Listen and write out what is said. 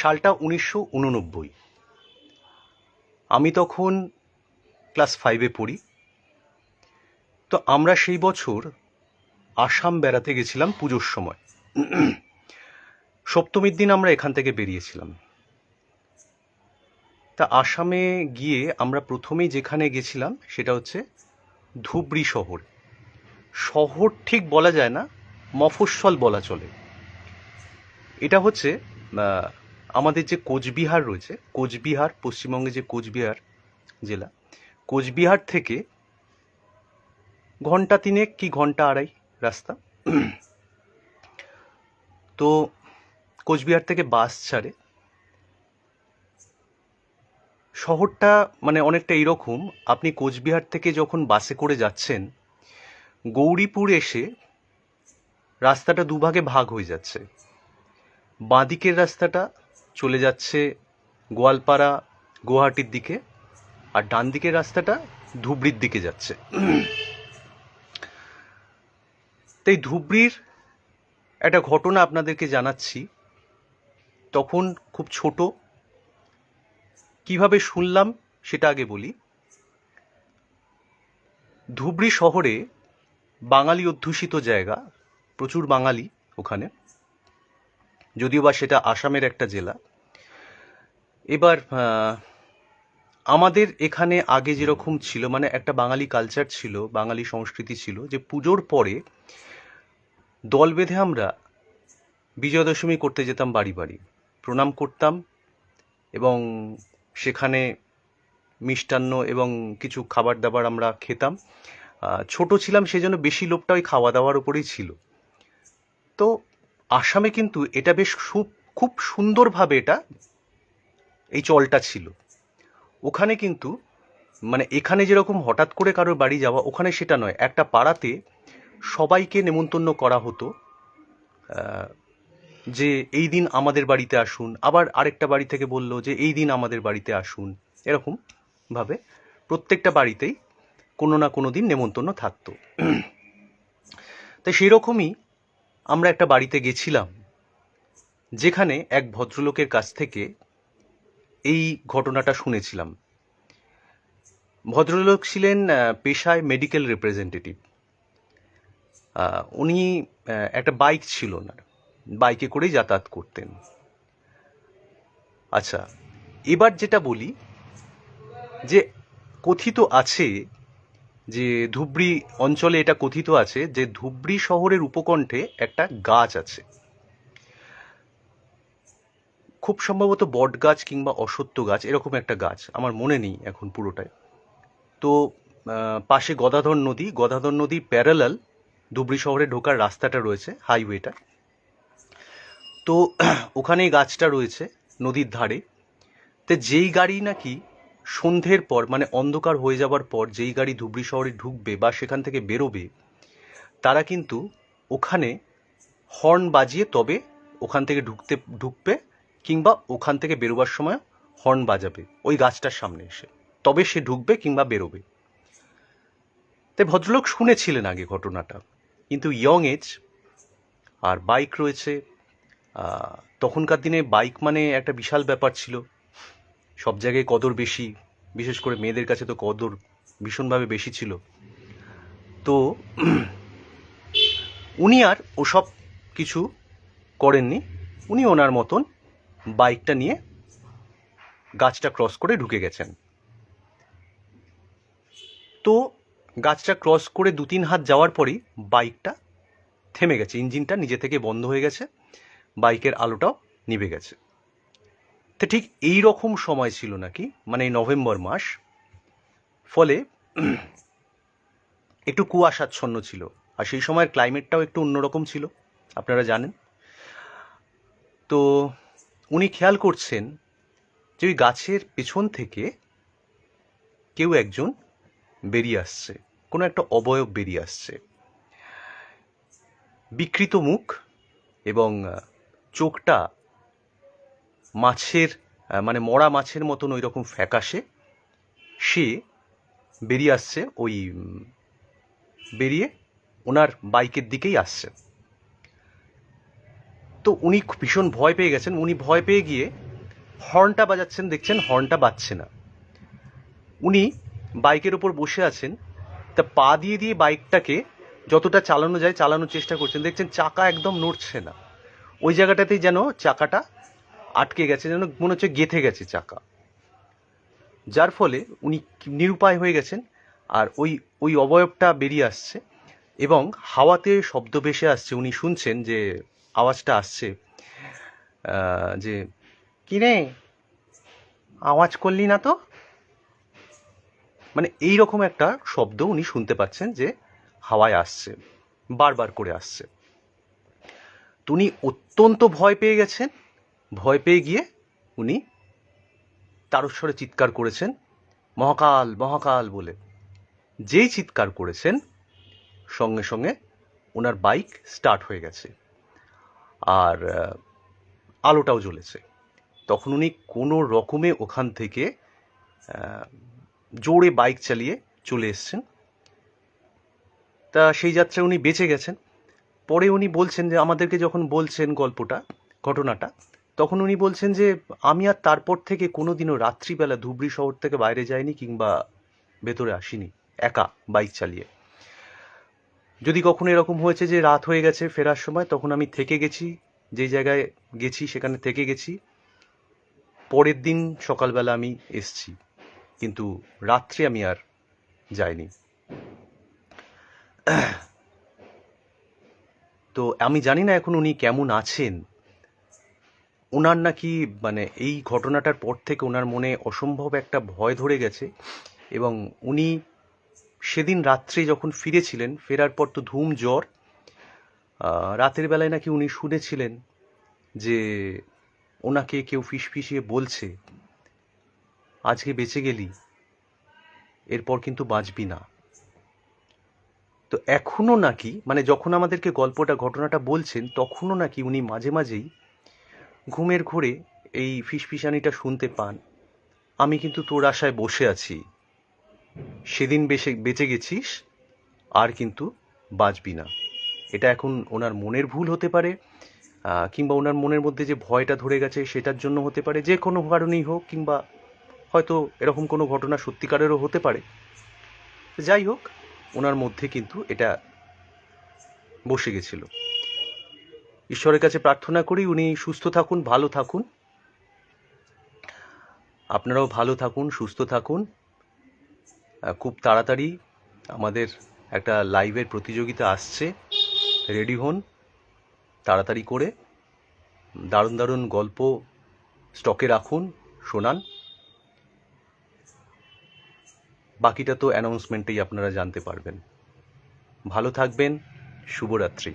সালটা উনিশশো উননব্বই। আমি তখন ক্লাস ফাইভে পড়ি। তো আমরা সেই বছর আসাম বেড়াতে গেছিলাম পুজোর সময়। সপ্তমীর দিন আমরা এখান থেকে বেরিয়েছিলাম। তা আসামে গিয়ে আমরা প্রথমেই যেখানে গেছিলাম সেটা হচ্ছে ধুবড়ি শহর। শহর ঠিক বলা যায় না, মফস্বল বলা চলে। এটা হচ্ছে আমাদের যে কোচবিহার রয়েছে, কোচবিহার পশ্চিমবঙ্গে যে কোচবিহার জেলা, কোচবিহার থেকে ঘণ্টা তিনেক কি ঘণ্টা আড়াই রাস্তা। তো কোচবিহার থেকে বাস ছাড়ে। শহরটা মানে অনেকটা এরকম, আপনি কোচবিহার থেকে যখন বাসে করে যাচ্ছেন, গৌরীপুর এসে রাস্তাটা দুভাগে ভাগ হয়ে যাচ্ছে। বাঁদিকের রাস্তাটা চলে যাচ্ছে গোয়ালপাড়া গুয়াহাটির দিকে, আর ডান দিকের রাস্তাটা ধুবড়ির দিকে যাচ্ছে। তাই ধুবড়ির একটা ঘটনা আপনাদেরকে জানাচ্ছি। তখন খুব ছোট, কীভাবে শুনলাম সেটা আগে বলি। ধুবড়ি শহরে বাঙালি অধ্যুষিত জায়গা, প্রচুর বাঙালি ওখানে। যদিও বা সেটা আসামের একটা জেলা। এবার আমাদের এখানে আগে যেরকম ছিল মানে একটা বাঙালি কালচার ছিল, বাঙালি সংস্কৃতি ছিল, যে পুজোর পরে দল বেঁধে আমরা বিজয়া দশমী করতে যেতাম বাড়ি বাড়ি। প্রণাম করতাম এবং সেখানে মিষ্টান্ন এবং কিছু খাবার দাবার আমরা খেতাম। ছোট ছিলাম, সেজন্য বেশি লোভটা ওই খাওয়া দাওয়ার উপরেই ছিল। তো আসামে কিন্তু এটা বেশ খুব খুব সুন্দরভাবে এটা এই চলটা ছিল। ওখানে কিন্তু মানে এখানে যেরকম হঠাৎ করে কারোর বাড়ি যাওয়া, ওখানে সেটা নয়, একটা পাড়াতে সবাইকে নেমন্তন্ন করা হতো। যে এই দিন আমাদের বাড়িতে আসুন, আবার আরেকটা বাড়ি থেকে বলল যে এই দিন আমাদের বাড়িতে আসুন, এরকম ভাবে প্রত্যেকটা বাড়িতেই কোনো না কোনো দিন নেমন্তন্ন থাকতো। তাই সেই রকমই আমরা একটা বাড়িতে গেছিলাম, যেখানে এক ভদ্রলোকের কাছ থেকে এই ঘটনাটা শুনেছিলাম। ভদ্রলোক ছিলেন পেশায় মেডিকেল রিপ্রেজেন্টেটিভ উনি একটা বাইক ছিল না বাইকে করেই যাতায়াত করতেন। আচ্ছা এবার যেটা বলি, যে কথিত আছে যে ধুবড়ি অঞ্চলে এটা কথিত আছে যে ধুবড়ি শহরের উপকণ্ঠে একটা গাছ আছে। খুব সম্ভবত বট গাছ কিংবা অসত্য গাছ, এরকম একটা গাছ, আমার মনে নেই এখন পুরোটাই। তো পাশে গদাধর নদী গদাধর নদী প্যারালাল ধুবড়ি শহরে ঢোকার রাস্তাটা রয়েছে হাইওয়েটা তো ওখানে গাছটা রয়েছে নদীর ধারে। তো যেই গাড়ি নাকি সন্ধ্যের পর মানে অন্ধকার হয়ে যাবার পর যেই গাড়ি ধুবড়ি শহরে ঢুকবে বা সেখান থেকে বেরোবে, তারা কিন্তু ওখানে হর্ন বাজিয়ে তবে ওখান থেকে ঢুকতে, ঢুকবে কিংবা ওখান থেকে বেরোবার সময় হর্ন বাজাবে, ওই গাছটার সামনে এসে। তবে সে ঢুকবে কিংবা বেরোবে। তাই ভদ্রলোক শুনেছিলেন আগে ঘটনাটা, কিন্তু ইয়ং এজ আর বাইক রয়েছে তখনকার দিনে বাইক মানে একটা বিশাল ব্যাপার ছিল। সব জায়গায় কদর বেশি, বিশেষ করে মেয়েদের কাছে তো কদর ভীষণভাবে বেশি ছিল। তো উনি আর ওসব কিছু করেননি। উনি ওনার মতন বাইকটা নিয়ে গাছটা ক্রস করে ঢুকে গেছেন। তো গাছটা ক্রস করে দু তিন হাত যাওয়ার পরেই বাইকটা থেমে গেছে। ইঞ্জিনটা নিজে থেকে বন্ধ হয়ে গেছে। বাইকের আলোটাও নিভে গেছে। তো ঠিক এই রকম সময় ছিল নাকি? মানে নভেম্বর মাস। ফলে একটু কুয়াশাচ্ছন্ন ছিল। আর সেই সময়ের ক্লাইমেটটাও একটু অন্যরকম ছিল, আপনারা জানেন। তো উনি খেয়াল করছেন যে ওই গাছের পেছন থেকে কেউ একজন বেরিয়ে আসছে, কোনো একটা অবয়ব বেরিয়ে আসছে। বিকৃত মুখ এবং চোখটা মাছের মানে মরা মাছের মতন ওই রকম ফ্যাকাশে সে বেরিয়ে আসছে ওই বেরিয়ে ওনার বাইকের দিকেই আসছে। তো উনি ভীষণ ভয় পেয়ে গেছেন। উনি ভয় পেয়ে গিয়ে হর্নটা বাজাচ্ছেন, দেখছেন হর্নটা বাজছে না। উনি বাইকের ওপর বসে আছেন। তা পা দিয়ে দিয়ে বাইকটাকে যতটা চালানো যায় চালানোর চেষ্টা করছেন। দেখছেন চাকা একদম নড়ছে না। ওই জায়গাটাতেই যেন চাকাটা আটকে গেছে, যেন মনে হচ্ছে গেথে গেছে চাকা। যার ফলে উনি নিরুপায় হয়ে গেছেন আর ওই ওই অবয়বটা বেরিয়ে আসছে এবং হাওয়াতে শব্দ ভেসে আসছে। উনি শুনছেন যে আওয়াজটা আসছে যে, কিরে, আওয়াজ করলি না তো? মানে এই রকম একটা শব্দ উনি শুনতে পাচ্ছেন যে হাওয়ায় আসছে, বারবার করে আসছে। তো উনি অত্যন্ত ভয় পেয়ে গেছেন। ভয় পেয়ে গিয়ে উনি তারস্বরে চিৎকার করেছেন, মহাকাল মহাকাল বলে। যেই চিৎকার করেছেন, সঙ্গে সঙ্গে ওনার বাইক স্টার্ট হয়ে গেছে। আর আলোটাও জ্বলেছে। তখন উনি কোনো রকমে ওখান থেকে জোরে বাইক চালিয়ে চলে এসছেন। তা সেই যাত্রায় উনি বেঁচে গেছেন। পরে উনি বলছেন যে, আমাদেরকে যখন বলছেন গল্পটা, ঘটনাটা তখন উনি বলছেন যে, আমি আর তারপর থেকে কোনোদিনও রাত্রিবেলা ধুবড়ি শহর থেকে বাইরে যাইনি কিংবা ভেতরে আসিনি, একা বাইক চালিয়ে। যদি কখনো এরকম হয়েছে যে, রাত হয়ে গেছে ফেরার সময়, তখন আমি থেকে গেছি যেই জায়গায় গেছি সেখানে থেকে গেছি। পরের দিন সকালবেলা আমি এসছি, কিন্তু রাত্রে আমি আর যাইনি। তো আমি জানি না এখন উনি কেমন আছেন। ওনার নাকি মানে এই ঘটনাটার পর থেকে ওনার মনে অসম্ভব একটা ভয় ধরে গেছে এবং উনি সেদিন রাত্রে যখন ফিরেছিলেন, ফেরার পর তো ধুম জ্বর রাতের বেলায় নাকি উনি শুনেছিলেন যে ওনাকে কেউ ফিসফিসিয়ে বলছে, আজকে বেঁচে গেলি, এরপর কিন্তু বাঁচবি না। তো এখনও নাকি মানে যখন আমাদেরকে গল্পটা, ঘটনাটা বলছেন, তখনও নাকি উনি মাঝে মাঝেই ঘুমের ঘোরে এই ফিসফিসানিটা শুনতে পান। আমি কিন্তু তোর আশায় বসে আছি। সেদিন বেশে বেঁচে গেছিস, আর কিন্তু বাঁচবি না। এটা এখন ওনার মনের ভুল হতে পারে কিংবা ওনার মনের মধ্যে যে ভয়টা ধরে গেছে সেটার জন্য হতে পারে, যে কোনো কারণেই হোক, কিংবা হয়তো এরকম কোনো ঘটনা সত্যিকারেরও হতে পারে। যাই হোক, ওনার মধ্যে কিন্তু এটা বসে গেছিল। ঈশ্বরের কাছে প্রার্থনা করি উনি সুস্থ থাকুন, ভালো থাকুন। আপনারাও ভালো থাকুন, সুস্থ থাকুন। খুব তাড়াতাড়ি আমাদের একটা লাইভের প্রতিযোগিতা আসছে। রেডি হন, তাড়াতাড়ি করে দারুণ দারুণ গল্প স্টকে রাখুন, শোনান। বাকিটা তো অ্যানাউন্সমেন্টেই আপনারা জানতে পারবেন। ভালো থাকবেন, শুভরাত্রি।